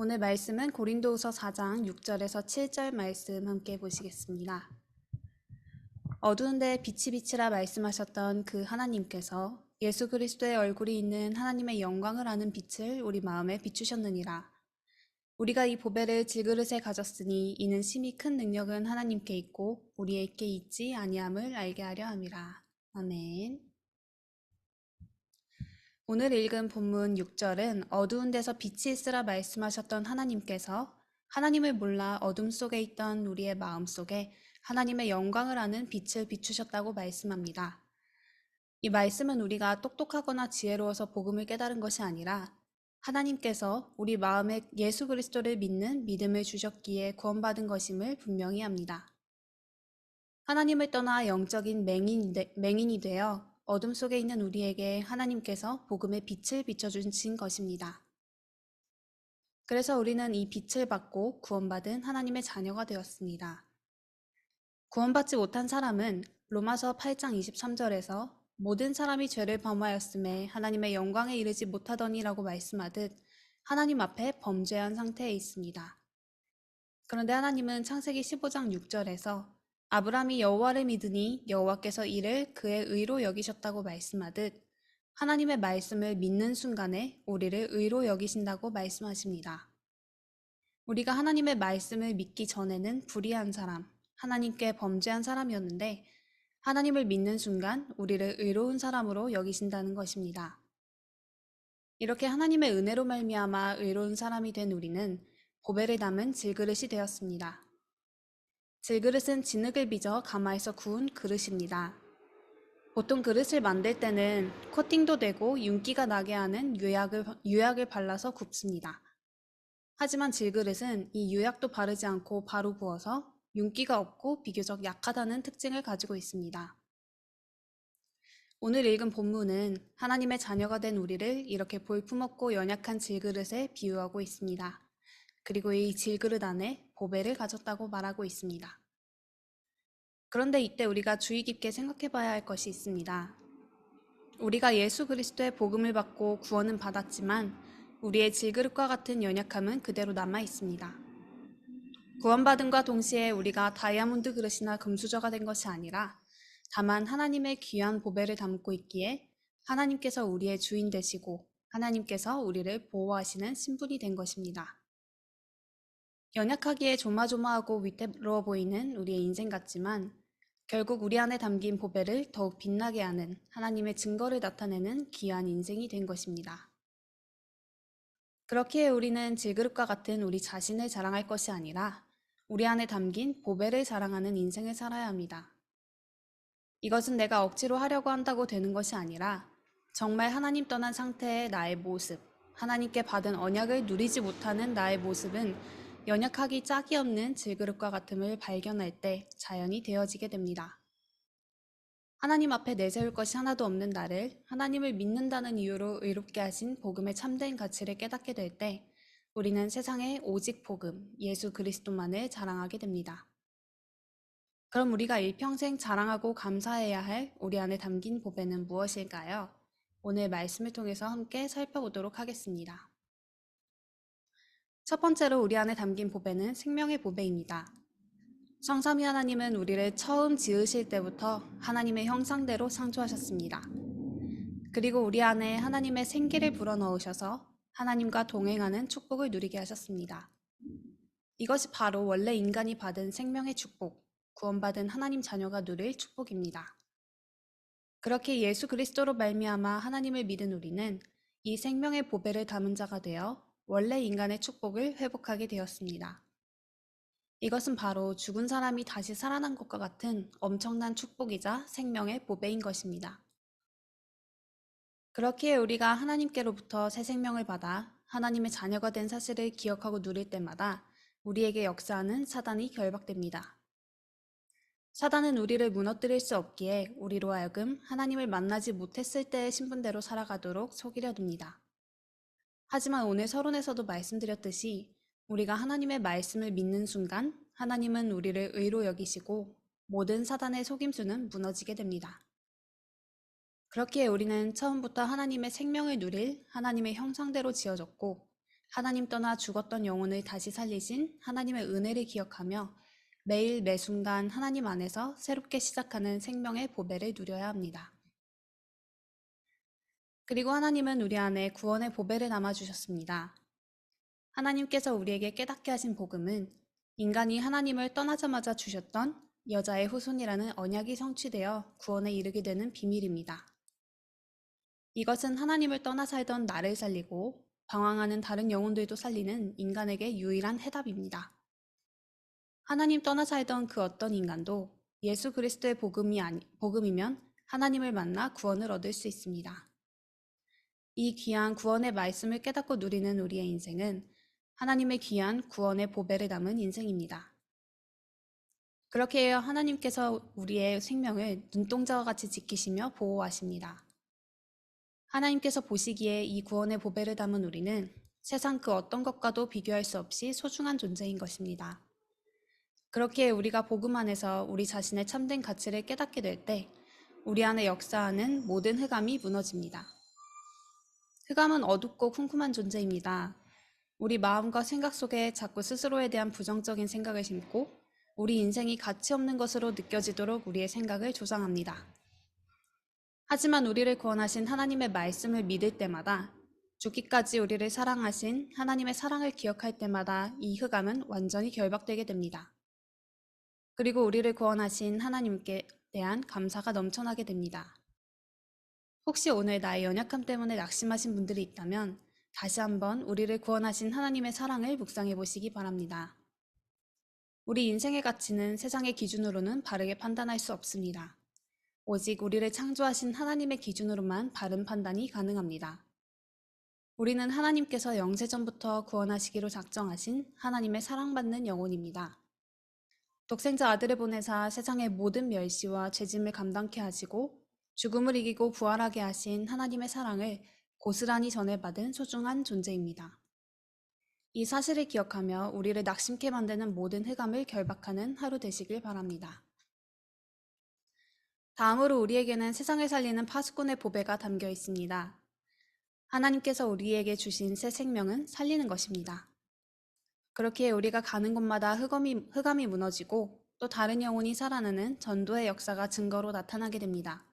오늘 말씀은 고린도후서 4장 6절에서 7절 말씀 함께 보시겠습니다. 어두운데 빛이 빛이라 말씀하셨던 그 하나님께서 예수 그리스도의 얼굴이 있는 하나님의 영광을 아는 빛을 우리 마음에 비추셨느니라. 우리가 이 보배를 질그릇에 가졌으니 이는 심히 큰 능력은 하나님께 있고 우리에게 있지 아니함을 알게 하려 함이라. 아멘. 오늘 읽은 본문 6절은 어두운 데서 빛이 있으라 말씀하셨던 하나님께서 하나님을 몰라 어둠 속에 있던 우리의 마음 속에 하나님의 영광을 아는 빛을 비추셨다고 말씀합니다. 이 말씀은 우리가 똑똑하거나 지혜로워서 복음을 깨달은 것이 아니라 하나님께서 우리 마음에 예수 그리스도를 믿는 믿음을 주셨기에 구원받은 것임을 분명히 합니다. 하나님을 떠나 영적인 맹인, 맹인이 되어 어둠 속에 있는 우리에게 하나님께서 복음의 빛을 비춰주신 것입니다. 그래서 우리는 이 빛을 받고 구원받은 하나님의 자녀가 되었습니다. 구원받지 못한 사람은 로마서 8장 23절에서 모든 사람이 죄를 범하였음에 하나님의 영광에 이르지 못하더니라고 말씀하듯 하나님 앞에 범죄한 상태에 있습니다. 그런데 하나님은 창세기 15장 6절에서 아브라함이 여호와를 믿으니 여호와께서 이를 그의 의로 여기셨다고 말씀하듯 하나님의 말씀을 믿는 순간에 우리를 의로 여기신다고 말씀하십니다. 우리가 하나님의 말씀을 믿기 전에는 불의한 사람, 하나님께 범죄한 사람이었는데 하나님을 믿는 순간 우리를 의로운 사람으로 여기신다는 것입니다. 이렇게 하나님의 은혜로 말미암아 의로운 사람이 된 우리는 보배를 담은 질그릇이 되었습니다. 질그릇은 진흙을 빚어 가마에서 구운 그릇입니다. 보통 그릇을 만들 때는 코팅도 되고 윤기가 나게 하는 유약을, 유약을 발라서 굽습니다. 하지만 질그릇은 이 유약도 바르지 않고 바로 부어서 윤기가 없고 비교적 약하다는 특징을 가지고 있습니다. 오늘 읽은 본문은 하나님의 자녀가 된 우리를 이렇게 볼품없고 연약한 질그릇에 비유하고 있습니다. 그리고 이 질그릇 안에 보배를 가졌다고 말하고 있습니다. 그런데 이때 우리가 주의 깊게 생각해 봐야 할 것이 있습니다. 우리가 예수 그리스도의 복음을 받고 구원은 받았지만 우리의 질그릇과 같은 연약함은 그대로 남아 있습니다. 구원받음과 동시에 우리가 다이아몬드 그릇이나 금수저가 된 것이 아니라 다만 하나님의 귀한 보배를 담고 있기에 하나님께서 우리의 주인 되시고 하나님께서 우리를 보호하시는 신분이 된 것입니다. 연약하기에 조마조마하고 위태로워 보이는 우리의 인생 같지만 결국 우리 안에 담긴 보배를 더욱 빛나게 하는 하나님의 증거를 나타내는 귀한 인생이 된 것입니다. 그렇기에 우리는 질그릇과 같은 우리 자신을 자랑할 것이 아니라 우리 안에 담긴 보배를 자랑하는 인생을 살아야 합니다. 이것은 내가 억지로 하려고 한다고 되는 것이 아니라 정말 하나님 떠난 상태의 나의 모습, 하나님께 받은 언약을 누리지 못하는 나의 모습은 연약하기 짝이 없는 질그릇과 같음을 발견할 때 자연이 되어지게 됩니다. 하나님 앞에 내세울 것이 하나도 없는 나를 하나님을 믿는다는 이유로 의롭게 하신 복음의 참된 가치를 깨닫게 될 때 우리는 세상에 오직 복음, 예수 그리스도만을 자랑하게 됩니다. 그럼 우리가 일평생 자랑하고 감사해야 할 우리 안에 담긴 보배는 무엇일까요? 오늘 말씀을 통해서 함께 살펴보도록 하겠습니다. 첫 번째로 우리 안에 담긴 보배는 생명의 보배입니다. 성삼위 하나님은 우리를 처음 지으실 때부터 하나님의 형상대로 창조하셨습니다. 그리고 우리 안에 하나님의 생기를 불어넣으셔서 하나님과 동행하는 축복을 누리게 하셨습니다. 이것이 바로 원래 인간이 받은 생명의 축복, 구원받은 하나님 자녀가 누릴 축복입니다. 그렇게 예수 그리스도로 말미암아 하나님을 믿은 우리는 이 생명의 보배를 담은 자가 되어 원래 인간의 축복을 회복하게 되었습니다. 이것은 바로 죽은 사람이 다시 살아난 것과 같은 엄청난 축복이자 생명의 보배인 것입니다. 그렇기에 우리가 하나님께로부터 새 생명을 받아 하나님의 자녀가 된 사실을 기억하고 누릴 때마다 우리에게 역사하는 사단이 결박됩니다. 사단은 우리를 무너뜨릴 수 없기에 우리로 하여금 하나님을 만나지 못했을 때의 신분대로 살아가도록 속이려 듭니다. 하지만 오늘 서론에서도 말씀드렸듯이 우리가 하나님의 말씀을 믿는 순간 하나님은 우리를 의로 여기시고 모든 사단의 속임수는 무너지게 됩니다. 그렇기에 우리는 처음부터 하나님의 생명을 누릴 하나님의 형상대로 지어졌고 하나님 떠나 죽었던 영혼을 다시 살리신 하나님의 은혜를 기억하며 매일 매 순간 하나님 안에서 새롭게 시작하는 생명의 보배를 누려야 합니다. 그리고 하나님은 우리 안에 구원의 보배를 남아주셨습니다. 하나님께서 우리에게 깨닫게 하신 복음은 인간이 하나님을 떠나자마자 주셨던 여자의 후손이라는 언약이 성취되어 구원에 이르게 되는 비밀입니다. 이것은 하나님을 떠나 살던 나를 살리고 방황하는 다른 영혼들도 살리는 인간에게 유일한 해답입니다. 하나님 떠나 살던 그 어떤 인간도 예수 그리스도의 복음이 아니, 복음이면 하나님을 만나 구원을 얻을 수 있습니다. 이 귀한 구원의 말씀을 깨닫고 누리는 우리의 인생은 하나님의 귀한 구원의 보배를 담은 인생입니다. 그렇게 해야 하나님께서 우리의 생명을 눈동자와 같이 지키시며 보호하십니다. 하나님께서 보시기에 이 구원의 보배를 담은 우리는 세상 그 어떤 것과도 비교할 수 없이 소중한 존재인 것입니다. 그렇게 우리가 복음 안에서 우리 자신의 참된 가치를 깨닫게 될 때 우리 안에 역사하는 모든 흑암이 무너집니다. 흑암은 어둡고 쿰쿰한 존재입니다. 우리 마음과 생각 속에 자꾸 스스로에 대한 부정적인 생각을 심고 우리 인생이 가치 없는 것으로 느껴지도록 우리의 생각을 조장합니다. 하지만 우리를 구원하신 하나님의 말씀을 믿을 때마다 죽기까지 우리를 사랑하신 하나님의 사랑을 기억할 때마다 이 흑암은 완전히 결박되게 됩니다. 그리고 우리를 구원하신 하나님께 대한 감사가 넘쳐나게 됩니다. 혹시 오늘 나의 연약함 때문에 낙심하신 분들이 있다면 다시 한번 우리를 구원하신 하나님의 사랑을 묵상해 보시기 바랍니다. 우리 인생의 가치는 세상의 기준으로는 바르게 판단할 수 없습니다. 오직 우리를 창조하신 하나님의 기준으로만 바른 판단이 가능합니다. 우리는 하나님께서 영세전부터 구원하시기로 작정하신 하나님의 사랑받는 영혼입니다. 독생자 아들을 보내사 세상의 모든 멸시와 죄짐을 감당케 하시고 죽음을 이기고 부활하게 하신 하나님의 사랑을 고스란히 전해받은 소중한 존재입니다. 이 사실을 기억하며 우리를 낙심케 만드는 모든 흑암을 결박하는 하루 되시길 바랍니다. 다음으로 우리에게는 세상을 살리는 파수꾼의 보배가 담겨 있습니다. 하나님께서 우리에게 주신 새 생명은 살리는 것입니다. 그렇게 우리가 가는 곳마다 흑암이, 흑암이 무너지고 또 다른 영혼이 살아나는 전도의 역사가 증거로 나타나게 됩니다.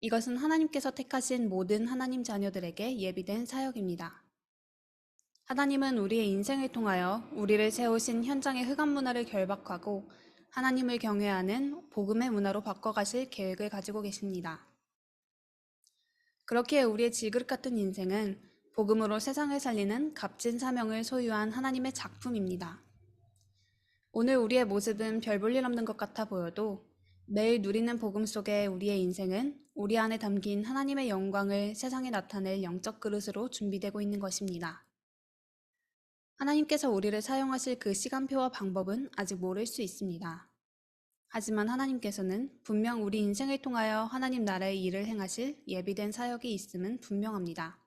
이것은 하나님께서 택하신 모든 하나님 자녀들에게 예비된 사역입니다. 하나님은 우리의 인생을 통하여 우리를 세우신 현장의 흑암 문화를 결박하고 하나님을 경외하는 복음의 문화로 바꿔가실 계획을 가지고 계십니다. 그렇게 우리의 질그릇 같은 인생은 복음으로 세상을 살리는 값진 사명을 소유한 하나님의 작품입니다. 오늘 우리의 모습은 별 볼 일 없는 것 같아 보여도 매일 누리는 복음 속에 우리의 인생은 우리 안에 담긴 하나님의 영광을 세상에 나타낼 영적 그릇으로 준비되고 있는 것입니다. 하나님께서 우리를 사용하실 그 시간표와 방법은 아직 모를 수 있습니다. 하지만 하나님께서는 분명 우리 인생을 통하여 하나님 나라의 일을 행하실 예비된 사역이 있음은 분명합니다.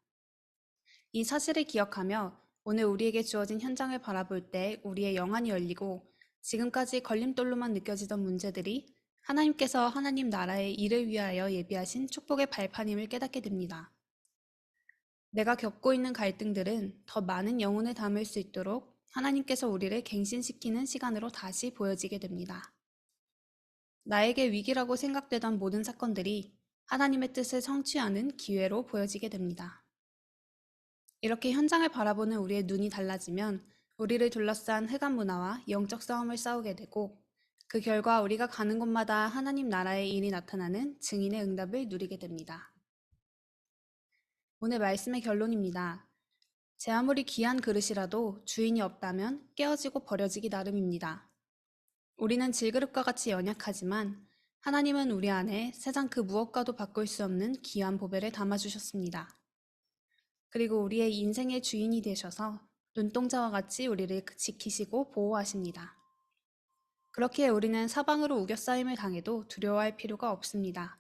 이 사실을 기억하며 오늘 우리에게 주어진 현장을 바라볼 때 우리의 영안이 열리고 지금까지 걸림돌로만 느껴지던 문제들이 하나님께서 하나님 나라의 일을 위하여 예비하신 축복의 발판임을 깨닫게 됩니다. 내가 겪고 있는 갈등들은 더 많은 영혼을 담을 수 있도록 하나님께서 우리를 갱신시키는 시간으로 다시 보여지게 됩니다. 나에게 위기라고 생각되던 모든 사건들이 하나님의 뜻을 성취하는 기회로 보여지게 됩니다. 이렇게 현장을 바라보는 우리의 눈이 달라지면 우리를 둘러싼 흑암 문화와 영적 싸움을 싸우게 되고 그 결과 우리가 가는 곳마다 하나님 나라의 일이 나타나는 증인의 응답을 누리게 됩니다. 오늘 말씀의 결론입니다. 제 아무리 귀한 그릇이라도 주인이 없다면 깨어지고 버려지기 나름입니다. 우리는 질그릇과 같이 연약하지만 하나님은 우리 안에 세상 그 무엇과도 바꿀 수 없는 귀한 보배를 담아주셨습니다. 그리고 우리의 인생의 주인이 되셔서 눈동자와 같이 우리를 지키시고 보호하십니다. 그렇게 우리는 사방으로 우겨싸임을 당해도 두려워할 필요가 없습니다.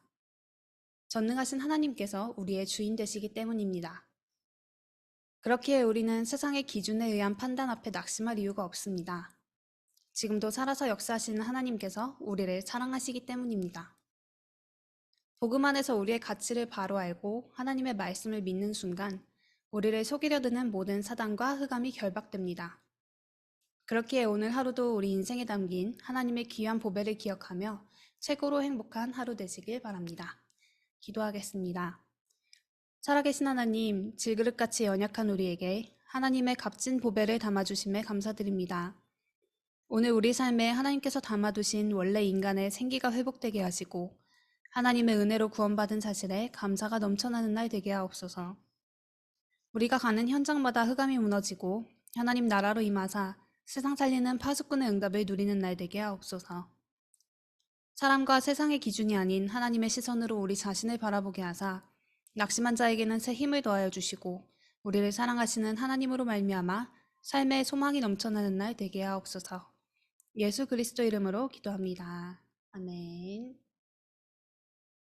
전능하신 하나님께서 우리의 주인 되시기 때문입니다. 그렇게 우리는 세상의 기준에 의한 판단 앞에 낙심할 이유가 없습니다. 지금도 살아서 역사하시는 하나님께서 우리를 사랑하시기 때문입니다. 복음 안에서 우리의 가치를 바로 알고 하나님의 말씀을 믿는 순간 우리를 속이려 드는 모든 사단과 흑암이 결박됩니다. 그렇기에 오늘 하루도 우리 인생에 담긴 하나님의 귀한 보배를 기억하며 최고로 행복한 하루 되시길 바랍니다. 기도하겠습니다. 살아계신 하나님, 질그릇같이 연약한 우리에게 하나님의 값진 보배를 담아주심에 감사드립니다. 오늘 우리 삶에 하나님께서 담아두신 원래 인간의 생기가 회복되게 하시고 하나님의 은혜로 구원받은 사실에 감사가 넘쳐나는 날 되게 하옵소서. 우리가 가는 현장마다 흑암이 무너지고 하나님 나라로 임하사 세상 살리는 파수꾼의 응답을 누리는 날 되게 하옵소서. 사람과 세상의 기준이 아닌 하나님의 시선으로 우리 자신을 바라보게 하사 낙심한 자에게는 새 힘을 더하여 주시고 우리를 사랑하시는 하나님으로 말미암아 삶의 소망이 넘쳐나는 날 되게 하옵소서. 예수 그리스도 이름으로 기도합니다. 아멘.